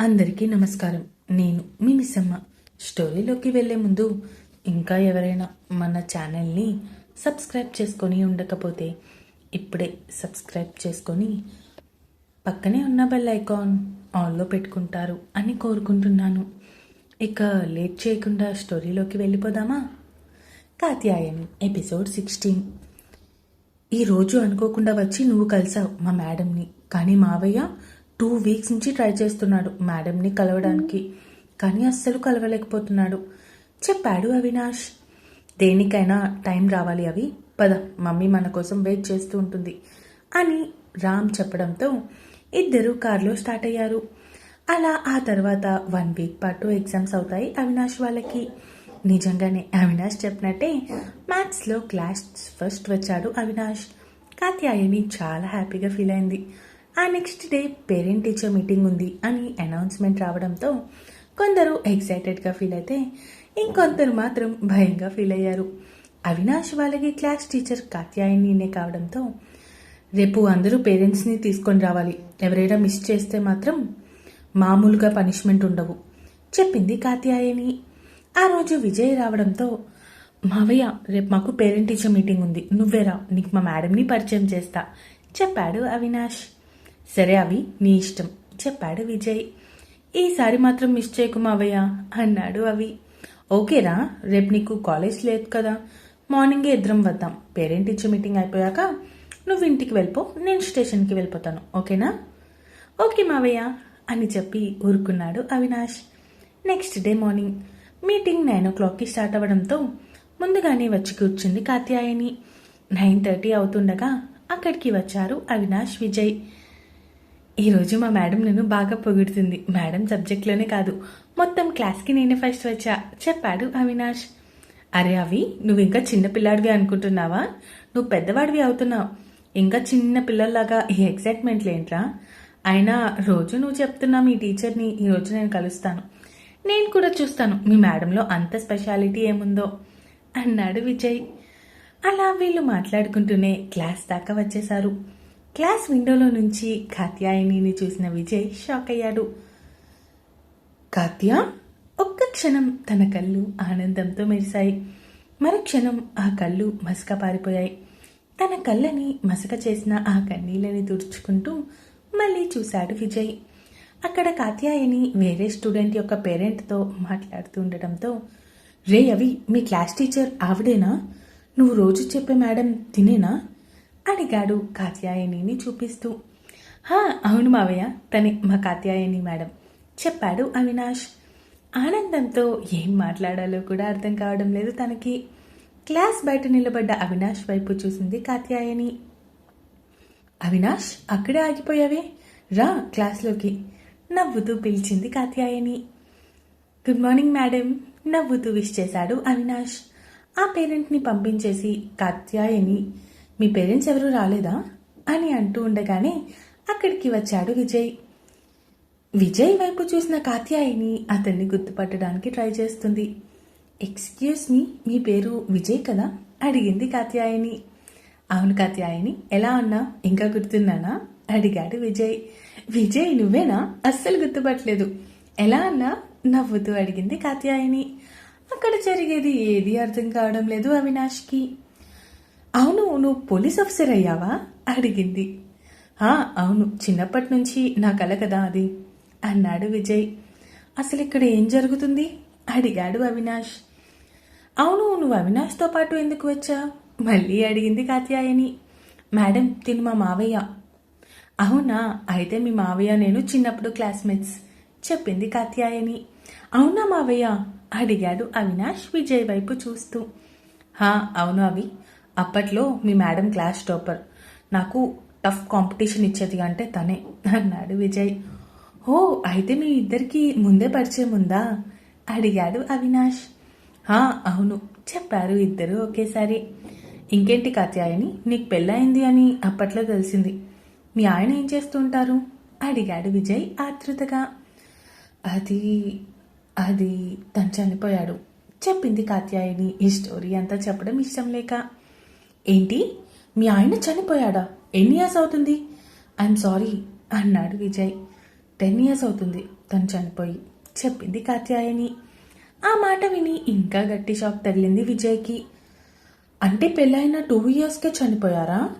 అందరికీ నమస్కారం. నేను మీ మిస్సమ్మ. స్టోరీలోకి వెళ్ళే ముందు ఇంకా ఎవరైనా మన ఛానల్ని సబ్స్క్రైబ్ చేసుకొని ఉండకపోతే ఇప్పుడే సబ్స్క్రైబ్ చేసుకొని పక్కనే ఉన్న బెల్ ఐకాన్ ఆన్లో పెట్టుకుంటారు అని కోరుకుంటున్నాను. ఇక లేట్ చేయకుండా స్టోరీలోకి వెళ్ళిపోదామా? Katyayani episode sixteen. ఈరోజు అనుకోకుండా వచ్చి నువ్వు కలిసావు మా మేడంని. కానీ మావయ్య టూ వీక్స్ నుంచి ట్రై చేస్తున్నాడు మేడంని కలవడానికి. కానీ అస్సలు కలవలేకపోతున్నాడు. చెప్పాడు అవినాష్. దేనికైనా టైం రావాలి అవి. పద మమ్మీ మన కోసం వెయిట్ చేస్తూ ఉంటుంది అని రామ్ చెప్పడంతో ఇద్దరు కారులో స్టార్ట్ అయ్యారు. అలా ఆ తర్వాత వన్ వీక్ పాటు ఎగ్జామ్స్ అవుతాయి అవినాష్ వాళ్ళకి. నిజంగానే అవినాష్ చెప్పినట్టే మ్యాథ్స్లో క్లాస్ ఫస్ట్ వచ్చాడు అవినాష్. కాత్యాయని చాలా హ్యాపీగా ఫీల్ అయింది. ఆ next day parent teacher meeting ఉంది అని అనౌన్స్మెంట్ రావడంతో కొందరు ఎక్సైటెడ్గా ఫీల్ అయితే ఇంకొందరు మాత్రం భయంగా ఫీల్ అయ్యారు. అవినాష్ వాళ్ళకి క్లాస్ టీచర్ కాత్యాయనినే కావడంతో రేపు అందరూ పేరెంట్స్ని తీసుకొని రావాలి. ఎవరైనా మిస్ చేస్తే మాత్రం మామూలుగా పనిష్మెంట్ ఉండవు చెప్పింది కాత్యాయని. ఆ రోజు విజయ్ రావడంతో మావయ్య రేపు మాకు పేరెంట్ టీచర్ మీటింగ్ ఉంది. నువ్వేరా నీకు మా మేడంని పరిచయం చేస్తా చెప్పాడు అవినాష్. సరే అవి నీ ఇష్టం. చెప్పాడు విజయ్. ఈసారి మాత్రం మిస్ చేయకు మావయ్య అన్నాడు అవి ఓకేరా రేపు నీకు కాలేజ్ లేదు కదా. మార్నింగే ఇద్దరం వద్దాం. పేరెంట్ టీచర్ మీటింగ్ అయిపోయాక నువ్వు ఇంటికి వెళ్ళిపో నేను స్టేషన్కి వెళ్ళిపోతాను. ఓకేనా? ఓకే మావయ్య అని చెప్పి ఊరుకున్నాడు Avinash. Next day morning meeting nine ఓ క్లాక్కి స్టార్ట్ అవ్వడంతో ముందుగానే వచ్చి కూర్చుంది కాత్యాయని. నైన్ థర్టీ అవుతుండగా అక్కడికి వచ్చారు అవినాష్ విజయ్. ఈరోజు మా మేడం నన్ను బాగా పొగుడుతుంది. మేడం సబ్జెక్ట్లోనే కాదు. మొత్తం క్లాస్కి నేనే ఫస్ట్ వచ్చా. చెప్పాడు అవినాష్. అరే అవి నువ్వు ఇంకా చిన్న పిల్లాడివి అనుకుంటున్నావా? నువ్వు పెద్దవాడివి అవుతున్నావు. ఇంకా చిన్న పిల్లల్లాగా ఈ ఎగ్జైట్మెంట్లు ఏంట్రా? అయినా రోజు నువ్వు చెప్తున్నా మీ టీచర్ని ఈరోజు నేను కలుస్తాను. నేను కూడా చూస్తాను. మీ మేడంలో అంత స్పెషాలిటీ ఏముందో? అన్నాడు విజయ్. అలా వీళ్ళు మాట్లాడుకుంటూనే క్లాస్ దాకా వచ్చేశారు. క్లాస్ విండోలో నుంచి కాత్యాయనిని చూసిన విజయ్ షాక్ అయ్యాడు. కాత్య ఒక్క క్షణం తన కళ్ళు ఆనందంతో మెరిశాయి. మరుక్షణం ఆ కళ్ళు మసక పారిపోయాయి. తన కళ్ళని మసక చేసిన ఆ కన్నీళ్ళని తుడుచుకుంటూ మళ్ళీ చూశాడు విజయ్. అక్కడ కాత్యాయని వేరే స్టూడెంట్ యొక్క పేరెంట్తో మాట్లాడుతూ ఉండటంతో రే అవి మీ క్లాస్ టీచర్ ఆవిడేనా? నువ్వు రోజు చెప్పే మేడం తినేనా? అడిగాడు కాత్యాయనిని చూపిస్తూ. హా అవును మావయ్య తనే మా కాత్యాయని మేడం చెప్పాడు అవినాష్. ఆనందంతో ఏం మాట్లాడాలో కూడా అర్థం కావడం లేదు తనకి. క్లాస్ బయట నిలబడ్డ అవినాష్ వైపు చూసింది కాత్యాయని. అవినాష్ అక్కడే ఆగిపోయావే? రా క్లాస్లోకి నవ్వుతూ పిలిచింది కాత్యాయని. గుడ్ మార్నింగ్ మేడం నవ్వుతూ విష్ చేశాడు అవినాష్. ఆ పేరెంట్ని పంపించేసి కాత్యాయని మీ పేరెంట్స్ ఎవరూ రాలేదా? అని అంటూ ఉండగానే అక్కడికి వచ్చాడు విజయ్. విజయ్ వైపు చూసిన కాత్యాయిని అతన్ని గుర్తుపట్టడానికి ట్రై చేస్తుంది. ఎక్స్క్యూజ్ మీ మీ పేరు విజయ్ కదా? అడిగింది కాత్యాయిని. అవును కాత్యాయిని ఎలా ఉన్నా? ఇంకా గుర్తున్నానా? అడిగాడు విజయ్. విజయ్ నువ్వేనా? అస్సలు గుర్తుపట్టలేదు. ఎలా అన్నా? నవ్వుతూ అడిగింది కాత్యాయిని. అక్కడ జరిగేది ఏది అర్థం కావడం లేదు అవినాష్కి. అవును నువ్వు పోలీస్ ఆఫీసర్ అయ్యావా? అడిగింది. అవును చిన్నప్పటి నుంచి నా కల కదా అది అన్నాడు విజయ్. అసలు ఇక్కడ ఏం జరుగుతుంది? అడిగాడు అవినాష్. అవును నువ్వు అవినాష్తో పాటు ఎందుకు వచ్చా మళ్ళీ అడిగింది కాత్యాయని. మేడం తిను మా మావయ్య. అవునా అయితే మీ మావయ్య నేను చిన్నప్పుడు క్లాస్మేట్స్ చెప్పింది కాత్యాయని. అవునా మావయ్య? అడిగాడు అవినాష్ విజయ్ వైపు చూస్తూ. హా అవును అవి అప్పట్లో మీ మేడం క్లాస్ టాపర్. నాకు టఫ్ కాంపిటీషన్ ఇచ్చేది అంటే తనే. అన్నాడు విజయ్. ఓ అయితే మీ ఇద్దరికి ముందే పరిచయం ఉందా? అడిగాడు అవినాష్. హా అవును. చెప్పారు ఇద్దరు ఒకేసారి. ఇంకేంటి కాత్యాయని? నీకు పెళ్ళయింది అని అప్పట్లో తెలిసింది. మీ ఆయన ఏం చేస్తుంటారు అడిగాడు విజయ్ ఆతృతగా అది అది తను చనిపోయాడు. చెప్పింది కాత్యాయని. ఈ స్టోరీ అంతా చెప్పడం ఇష్టం లేక. ఏంటి? మీ ఆయన చనిపోయాడా? ఎన్ని ఇయర్స్ అవుతుంది? ఐఎమ్ సారీ అన్నాడు విజయ్. టెన్ ఇయర్స్ అవుతుంది తను చనిపోయి. చెప్పింది కాత్యాయని. ఆ మాట విని ఇంకా గట్టి షాక్ తగిలింది విజయ్కి. అంటే పెళ్ళైన టూ ఇయర్స్కే చనిపోయారా?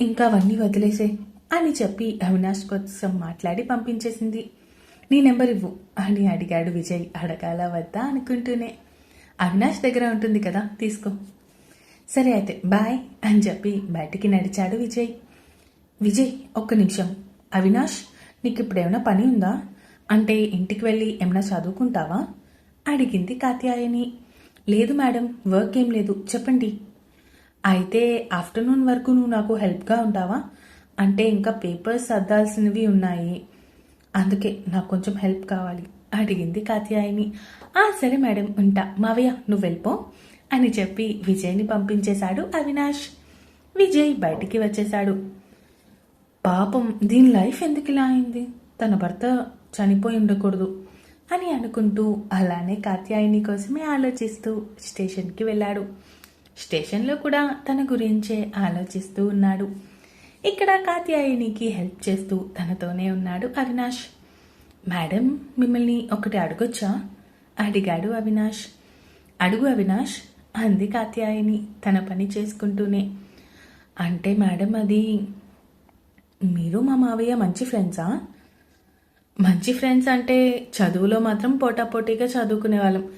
ఇంకా అవన్నీ వదిలేసే అని చెప్పి అవినాష్ కోసం మాట్లాడి పంపించేసింది. నీ నెంబర్ ఇవ్వు అని అడిగాడు విజయ్ అడగాల వద్దా అనుకుంటూనే. అవినాష్ దగ్గర ఉంటుంది కదా తీసుకో. సరే అయితే బాయ్ అని చెప్పి బయటికి నడిచాడు విజయ్. విజయ్ ఒక్క నిమిషం. అవినాష్ నీకు ఇప్పుడు ఏమైనా పని ఉందా? అంటే ఇంటికి వెళ్ళి ఏమైనా చదువుకుంటావా? అడిగింది కాత్యాయని. లేదు మేడం వర్క్ ఏం లేదు చెప్పండి. అయితే ఆఫ్టర్నూన్ వరకు నువ్వు నాకు హెల్ప్గా ఉంటావా? అంటే ఇంకా పేపర్స్ సర్దాల్సినవి ఉన్నాయి. అందుకే నాకు కొంచెం హెల్ప్ కావాలి అడిగింది కాత్యాయని. సరే మేడం ఉంటా. మావయ్య నువ్వు వెళ్ళిపో. అని చెప్పి విజయ్ని పంపించేశాడు అవినాష్. విజయ్ బయటికి వచ్చేశాడు. పాపం దీని లైఫ్ ఎందుకు ఇలా అయింది? తన భర్త చనిపోయి ఉండకూడదు అని అనుకుంటూ అలానే కాత్యాయని కోసమే ఆలోచిస్తూ స్టేషన్కి వెళ్ళాడు. స్టేషన్లో కూడా తన గురించే ఆలోచిస్తూ ఉన్నాడు. ఇక్కడ కాత్యాయనికి హెల్ప్ చేస్తూ తనతోనే ఉన్నాడు అవినాష్. మేడం మిమ్మల్ని ఒకటి అడగొచ్చా? అడిగాడు అవినాష్. అడుగు అవినాష్ అంది కాత్యాయని తన పని చేసుకుంటూనే. అంటే మేడం అది మీరు మా మావయ్య మంచి ఫ్రెండ్సా? మంచి ఫ్రెండ్స్ అంటే చదువులో మాత్రం పోటాపోటీగా చదువుకునే వాళ్ళం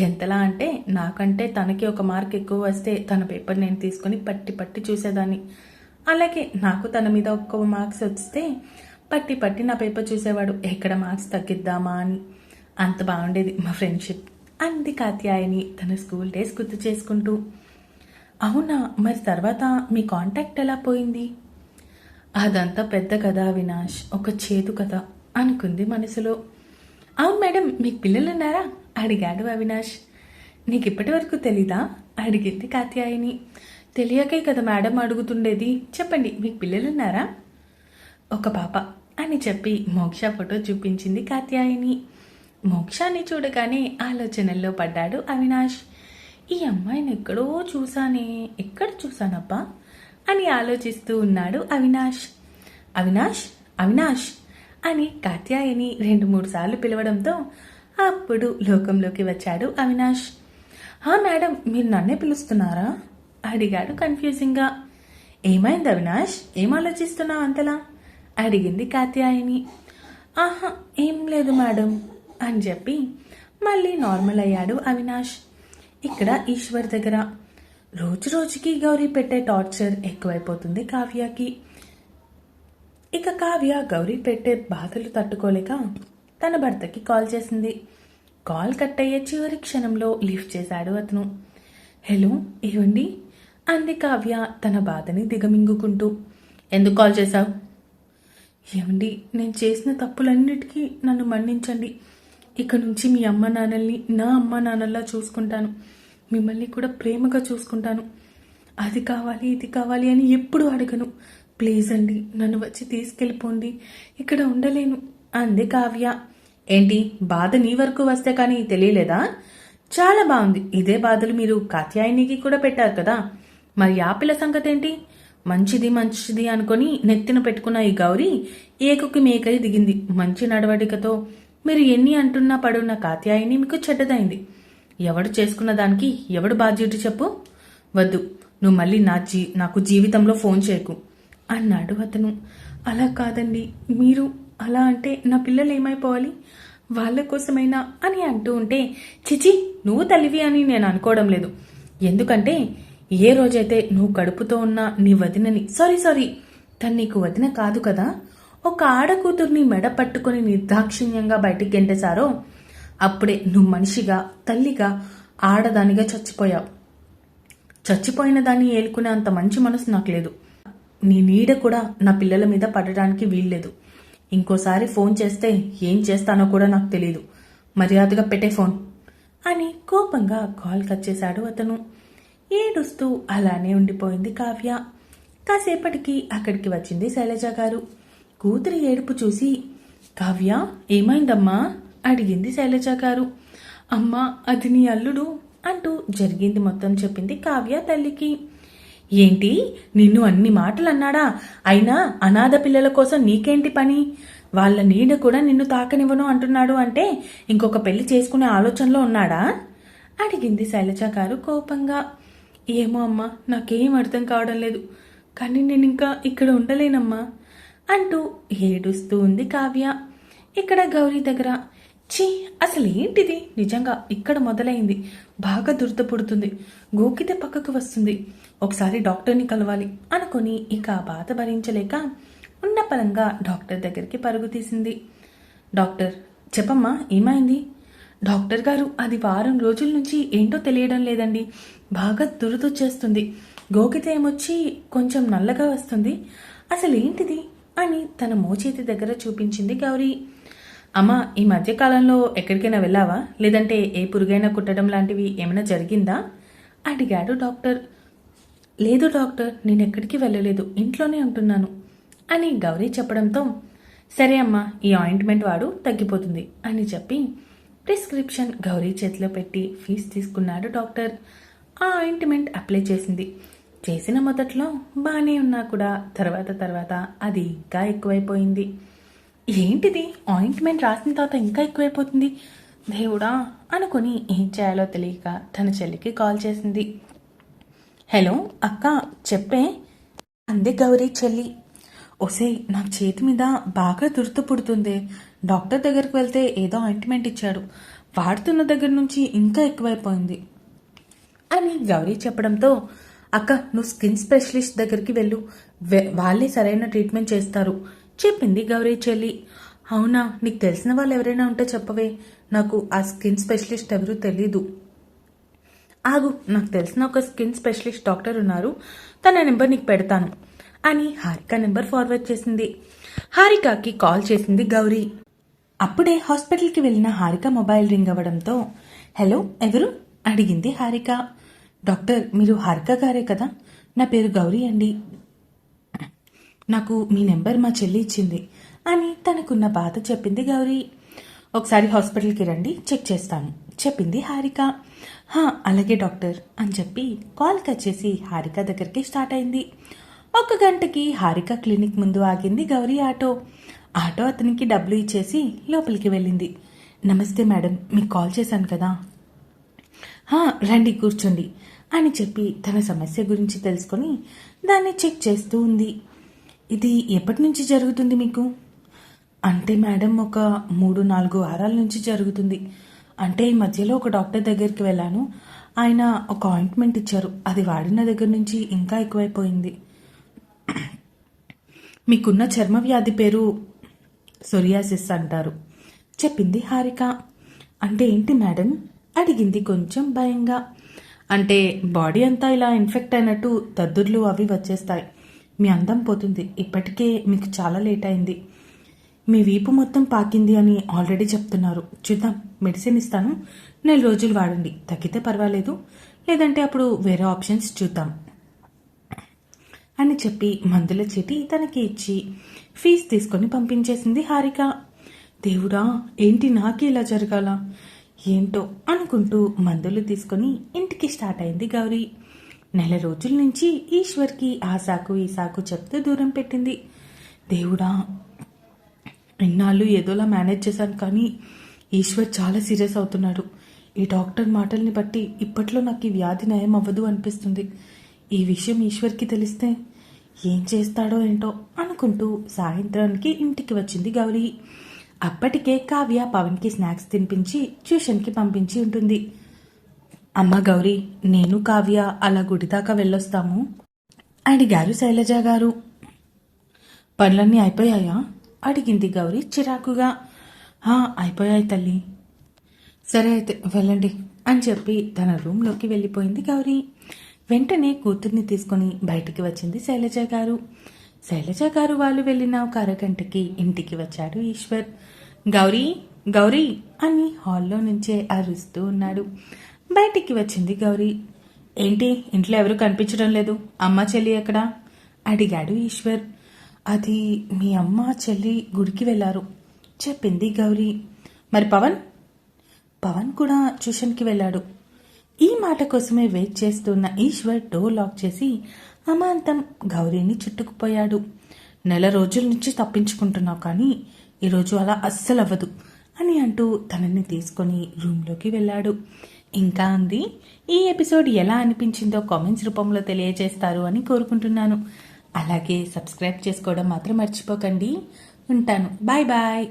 ఎంతలా అంటే నాకంటే తనకి ఒక మార్క్ ఎక్కువ వస్తే తన పేపర్ నేను తీసుకొని పట్టి పట్టి చూసేదాన్ని. అలాగే నాకు తన మీద ఒక్క మార్క్స్ వస్తే పట్టి పట్టి నా పేపర్ చూసేవాడు. ఎక్కడ మార్క్స్ తగ్గిద్దామా అని. అంత బాగుండేది మా ఫ్రెండ్షిప్. అంది కాత్యాయని తన స్కూల్ డేస్ గుర్తు చేసుకుంటూ అవునా మరి తర్వాత మీ కాంటాక్ట్ ఎలా పోయింది? అదంతా పెద్ద కథ అవినాష్ ఒక చేదు కథ అనుకుంది మనసులో. అవును మేడం మీకు పిల్లలున్నారా అడిగాడు అవినాష్. నీకు ఇప్పటి వరకు తెలీదా? అడిగింది కాత్యాయని. తెలియకే కదా మేడం అడుగుతుండేది. చెప్పండి మీకు పిల్లలున్నారా ఒక పాప అని చెప్పి మోక్ష ఫోటో చూపించింది కాత్యాయని. మోక్షాన్ని చూడగానే ఆలోచనల్లో పడ్డాడు అవినాష్. ఈ అమ్మాయిని ఎక్కడో చూసానే ఎక్కడ చూశానబ్బా? అని ఆలోచిస్తూ ఉన్నాడు అవినాష్. అవినాష్? అవినాష్? అని కాత్యాయని రెండు మూడు సార్లు పిలవడంతో అప్పుడు లోకంలోకి వచ్చాడు అవినాష్. హా మేడం మీరు నన్నే పిలుస్తున్నారా? అడిగాడు కన్ఫ్యూజింగ్గా. ఏమైంది అవినాష్? ఏం ఆలోచిస్తున్నావు అంతలా? అడిగింది కాత్యాయని. ఆహా ఏం లేదు మేడం. అని చెప్పి మళ్ళీ నార్మల్ అయ్యాడు అవినాష్. ఇక్కడ ఈశ్వర్ దగ్గర. రోజు రోజుకి గౌరీ పెట్టే టార్చర్ ఎక్కువైపోతుంది కావ్యకి. ఇక కావ్య గౌరీ పెట్టే బాధలు తట్టుకోలేక తన భర్తకి కాల్ చేసింది. కాల్ కట్ అయ్యే చివరి క్షణంలో లిఫ్ట్ చేశాడు అతను. హలో ఏవండి? అంది కావ్య తన బాధని దిగమింగుకుంటూ. ఎందుకు కాల్ చేశావు? ఏమండి నేను చేసిన తప్పులన్నిటికీ నన్ను మన్నించండి. ఇక నుంచి మీ అమ్మ నాన్నల్ని నా అమ్మ నాన్నల్లా చూసుకుంటాను. మిమ్మల్ని కూడా ప్రేమగా చూసుకుంటాను. అది కావాలి ఇది కావాలి అని ఎప్పుడు అడగను. ప్లీజ్ అండి నన్ను వచ్చి తీసుకెళ్ళిపోండి. ఇక్కడ ఉండలేను. అంది కావ్య. ఏంటి బాధ నీ వరకు వస్తే కానీ తెలియలేదా? చాలా బాగుంది. ఇదే బాధలు మీరు కాత్యాయనికి కూడా పెట్టారు కదా. మరి ఆ పిల్ల సంగతి ఏంటి మంచిది మంచిది అనుకొని నెత్తిన పెట్టుకున్న ఈ గౌరీ ఏకుకి మేకై దిగింది. మంచి నడవడికతో మీరు ఎన్ని అంటున్నా పడున్న కాత్యాయని మీకు చెడ్డదైంది. ఎవడు చేసుకున్న దానికి ఎవడు బాధ్యుడు చెప్పు? వద్దు నువ్వు మళ్ళీ నా జీ నాకు జీవితంలో ఫోన్ చేయకు. అన్నాడు అతను. అలా కాదండి మీరు అలా అంటే నా పిల్లలు ఏమైపోవాలి? వాళ్ళ కోసమైనా అని అంటూ ఉంటే చిచి నువ్వు తల్లివి అని నేను అనుకోవడం లేదు. ఎందుకంటే ఏ రోజైతే నువ్వు కడుపుతో ఉన్న నీ వదినని సారీ సారీ తను నీకు వదిన కాదు కదా? ఒక ఆడకూతుర్ని మెడ పట్టుకుని నిర్దాక్షిణ్యంగా బయటికి గెంటేశారో అప్పుడే నువ్వు మనిషిగా తల్లిగా ఆడదానిగా చచ్చిపోయావు. చచ్చిపోయిన దాన్ని ఏలుకునే అంత మంచి మనసు నాకు లేదు. నీ నీడ కూడా నా పిల్లల మీద పడడానికి వీల్లేదు. ఇంకోసారి ఫోన్ చేస్తే ఏం చేస్తానో కూడా నాకు తెలియదు మర్యాదగా పెట్టే ఫోన్ అని కోపంగా కాల్ కట్ చేశాడు అతను. ఏడుస్తూ అలానే ఉండిపోయింది కావ్య. కాసేపటికి అక్కడికి వచ్చింది శైలజ గారు. కూతురి ఏడుపు చూసి కావ్య ఏమైందమ్మా? అడిగింది శైలజ గారు. అమ్మా అది నీ అల్లుడు అంటూ జరిగింది మొత్తం చెప్పింది కావ్య తల్లికి. ఏంటి? నిన్ను అన్ని మాటలు అన్నాడా అయినా అనాథ పిల్లల కోసం నీకేంటి పని? వాళ్ళ నీడ కూడా నిన్ను తాకనివ్వను అంటున్నాడు అంటే ఇంకొక పెళ్ళి చేసుకునే ఆలోచనలో ఉన్నాడా? అడిగింది శైలజ గారు కోపంగా. ఏమో అమ్మా నాకేం అర్థం కావడం లేదు. కానీ నేను ఇంకా ఇక్కడ ఉండలేనమ్మా. అంటూ ఏడుస్తూ ఉంది కావ్య. ఇక్కడ గౌరీ దగ్గర ఛీ అసలు ఏంటిది నిజంగా ఇక్కడ మొదలైంది. బాగా దురద పుడుతుంది. గోకితే పక్కకు వస్తుంది. ఒకసారి డాక్టర్ని కలవాలి అనుకుని ఇక ఆ బాధ భరించలేక ఉన్న పరంగా డాక్టర్ దగ్గరికి పరుగు తీసింది. డాక్టర్ చెప్పమ్మా ఏమైంది? డాక్టర్ గారు అది వారం రోజుల నుంచి ఏంటో తెలియడం లేదండి. బాగా దురదొచ్చేస్తుంది గోకితే ఏమొచ్చి కొంచెం నల్లగా వస్తుంది. అసలు ఏంటిది అని తన మోచేతి దగ్గర చూపించింది గౌరీ. అమ్మా ఈ మధ్యకాలంలో ఎక్కడికైనా వెళ్ళావా? లేదంటే ఏ పురుగైనా కుట్టడం లాంటివి ఏమైనా జరిగిందా? అడిగాడు డాక్టర్. లేదు డాక్టర్ నేను ఎక్కడికి వెళ్ళలేదు ఇంట్లోనే ఉంటున్నాను అని గౌరీ చెప్పడంతో సరే అమ్మా ఈ ఆయింట్మెంట్ వాడు తగ్గిపోతుంది అని చెప్పి ప్రిస్క్రిప్షన్ గౌరీ చేతిలో పెట్టి ఫీజు తీసుకున్నాడు డాక్టర్. ఆ ఆయింట్మెంట్ అప్లై చేసింది. చేసిన మొదట్లో బాగానే ఉన్నా కూడా తర్వాత తర్వాత అది ఇంకా ఎక్కువైపోయింది. ఏంటిది? ఆయింట్మెంట్ రాసిన తర్వాత ఇంకా ఎక్కువైపోతుంది? దేవుడా అనుకుని ఏం చేయాలో తెలియక తన చెల్లికి కాల్ చేసింది. హలో అక్క చెప్పే? అంది గౌరీ చెల్లి. ఒసే నా చేతి మీద బాగా దురద పుడుతుంది. డాక్టర్ దగ్గరికి వెళ్తే ఏదో ఆయింట్మెంట్ ఇచ్చాడు. వాడుతున్న దగ్గర నుంచి ఇంకా ఎక్కువైపోయింది. అని గౌరీ చెప్పడంతో అక్క నువ్వు స్కిన్ స్పెషలిస్ట్ దగ్గరికి వెళ్ళు. వాళ్ళే సరైన ట్రీట్మెంట్ చేస్తారు. చెప్పింది గౌరీ చెల్లి. అవునా నీకు తెలిసిన వాళ్ళు ఎవరైనా ఉంటే చెప్పవే. నాకు ఆ స్కిన్ స్పెషలిస్ట్ ఎవరూ తెలీదు. ఆగు నాకు తెలిసిన ఒక స్కిన్ స్పెషలిస్ట్ డాక్టర్ ఉన్నారు. తన నెంబర్ నీకు పెడతాను. అని హారిక నెంబర్ ఫార్వర్డ్ చేసింది. హారికకి కాల్ చేసింది గౌరీ. అప్పుడే హాస్పిటల్కి వెళ్ళిన హారిక మొబైల్ రింగ్ అవ్వడంతో హలో ఎవరు? అడిగింది హారిక. డాక్టర్ మీరు హారిక గారే కదా? నా పేరు గౌరీ అండి. నాకు మీ నెంబర్ మా చెల్లి ఇచ్చింది అని తనకున్న బాధ చెప్పింది గౌరీ. ఒకసారి హాస్పిటల్కి రండి చెక్ చేస్తాను. చెప్పింది హారిక. హా అలాగే డాక్టర్ అని చెప్పి కాల్ వచ్చేసి హారిక దగ్గరికి స్టార్ట్ అయింది. ఒక గంటకి హారిక క్లినిక్ ముందు ఆగింది గౌరీ ఆటో. ఆటో అతనికి డబ్బులు ఇచ్చేసి లోపలికి వెళ్ళింది. నమస్తే మేడం మీకు కాల్ చేశాను కదా? రండి కూర్చోండి. అని చెప్పి తన సమస్య గురించి తెలుసుకొని దాన్ని చెక్ చేస్తూ ఉంది. ఇది ఎప్పటి నుంచి జరుగుతుంది మీకు? అంటే మేడం ఒక మూడు నాలుగు వారాల నుంచి జరుగుతుంది. అంటే ఈ మధ్యలో ఒక డాక్టర్ దగ్గరికి వెళ్ళాను. ఆయన ఒక ఆయింట్మెంట్ ఇచ్చారు. అది వాడిన దగ్గర నుంచి ఇంకా ఎక్కువైపోయింది. మీకున్న చర్మ వ్యాధి పేరు సొరియాసిస్ అంటారు. చెప్పింది హారిక. అంటే ఏంటి మేడం? అడిగింది కొంచెం భయంగా. అంటే బాడీ అంతా ఇలా ఇన్ఫెక్ట్ అయినట్టు దద్దుర్లు అవి వచ్చేస్తాయి. మీ అందం పోతుంది. ఇప్పటికే మీకు చాలా లేట్ అయింది. మీ వీపు మొత్తం పాకింది అని ఆల్రెడీ చెప్తున్నారు. చూద్దాం. మెడిసిన్ ఇస్తాను. నెల రోజులు వాడండి. తగ్గితే పర్వాలేదు. లేదంటే అప్పుడు వేరే ఆప్షన్స్ చూద్దాం. అని చెప్పి మందుల చీటి తనకి ఇచ్చి ఫీజు తీసుకొని పంపించేసింది హారిక. దేవుడా ఏంటి నాకే ఇలా జరగాల? ఏంటో అనుకుంటూ మందులు తీసుకొని ఇంటికి స్టార్ట్ అయింది గౌరీ. నెల రోజుల నుంచి ఈశ్వర్కి ఆ సాకు ఈ సాకు చెప్తూ దూరం పెట్టింది. దేవుడా ఇన్నాళ్ళు ఏదోలా మేనేజ్ చేశాను కానీ ఈశ్వర్ చాలా సీరియస్ అవుతున్నాడు. ఈ డాక్టర్ మాటల్ని బట్టి ఇప్పట్లో నాకు ఈ వ్యాధి నయం అవ్వదు అనిపిస్తుంది. ఈ విషయం ఈశ్వర్కి తెలిస్తే ఏం చేస్తాడో ఏంటో అనుకుంటూ సాయంత్రానికి ఇంటికి వచ్చింది గౌరీ. అప్పటికే కావ్య పవన్కి స్నాక్స్ తినిపించి ట్యూషన్కి పంపించి ఉంటుంది. అమ్మ గౌరీ నేను కావ్య అలా గుడి దాకా వెళ్ళొస్తాము అడిగారు శైలజ గారు. పనులన్నీ అయిపోయాయా? అడిగింది గౌరీ చిరాకుగా. "హా, అయిపోయాయి తల్లి. సరే అయితే వెళ్ళండి అని చెప్పి తన రూమ్లోకి వెళ్ళిపోయింది గౌరీ. వెంటనే కూతుర్ని తీసుకొని బయటికి వచ్చింది శైలజ గారు. శైలజ గారు వాళ్ళు వెళ్ళిన ఒక అరగంటకి ఇంటికి వచ్చాడు ఈశ్వర్. గౌరీ గౌరీ అని హాల్లో నుంచే అరుస్తూ ఉన్నాడు. బయటికి వచ్చింది గౌరీ. ఏంటి ఇంట్లో ఎవరు కనిపించడం లేదు? అమ్మ చెల్లి ఎక్కడా? అడిగాడు ఈశ్వర్. అది మీ అమ్మ చెల్లి గుడికి వెళ్ళారు చెప్పింది గౌరీ. మరి పవన్? పవన్ కూడా ట్యూషన్కి వెళ్ళాడు. ఈ మాట కోసమే వెయిట్ చేస్తున్న ఈశ్వర్ డోర్ లాక్ చేసి అమాంతం గౌరీని చుట్టుకుపోయాడు. నెల రోజుల నుంచి తప్పించుకుంటున్నావు కానీ ఈరోజు అలా అస్సలు అవ్వదు అని అంటూ తనని తీసుకొని రూమ్లోకి వెళ్ళాడు. ఇంకా ఉంది ఈ ఎపిసోడ్ ఎలా అనిపించిందో కామెంట్స్ రూపంలో తెలియజేస్తారు అని కోరుకుంటున్నాను. అలాగే సబ్స్క్రైబ్ చేసుకోవడం మాత్రం మర్చిపోకండి. ఉంటాను. Bye bye